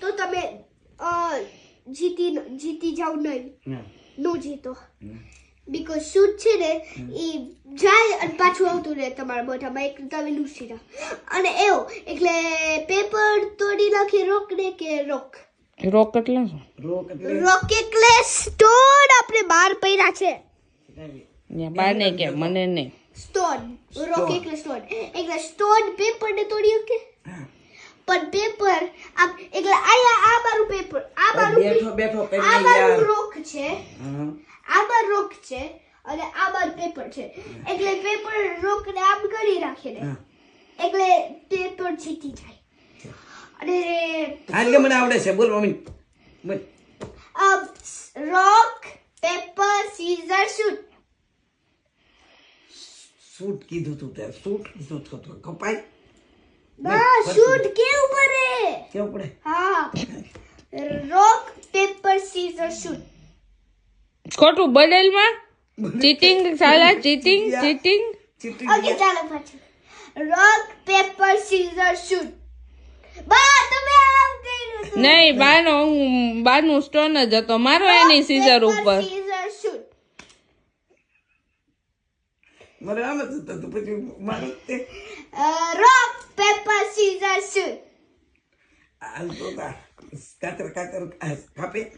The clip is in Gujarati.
તો તમે જીતી જીતી જાવ નહીં. નો જીતો. બીકોઝ શૂટ છે ને એ જાય અને પાછું આવતું રહે તમારા મોઢામાં એક તમે લૂસી જાઓ અને એવું એટલે પેપર તોડી નાખી રોક ને કે રોક રોક એટલે શું? રોક એટલે સ્ટોન આપણે બહાર પડ્યા છે. બાર નહીં કે મને નહીં. સ્ટોન રોક એટલે સ્ટોન એટલે સ્ટોન પેપર ને તોડી શકે પણ પેપર આમ એટલે આયા આ મારું પેપર આ મારું બેઠો બેઠો આ કરી મારું રોક છે. આ મારું રોક છે અને આમાં પેપર છે. એટલે પેપર રોક ને આમ કરી રાખે ને એટલે પેપર જીતી જાય. અને હાલ કે મને આવડે છે બોલ મમ્મી. બોલ. Rock paper scissors shoot shoot કીધું તું તે શૂટ કીધું તું કપાય શૂટ કેવું પડે કેવું પડે હા? રોક પેપર સીઝર શૂટ ખોટું બદલમાં? ચીટિંગ સાલા ચીટિંગ. ચીટિંગ ઓકે ચાલો પાછું. રોક પેપર સીઝર શૂટ બા તમે આમ કર્યું નહીં બાનો હું બાનું સ્ટોન જ હતો. મારો એની સીઝર ઉપર. સીઝર શૂટ મારે આમ જ હતું તો પછી મારું રોક સીઝર શૂટ હાલ તો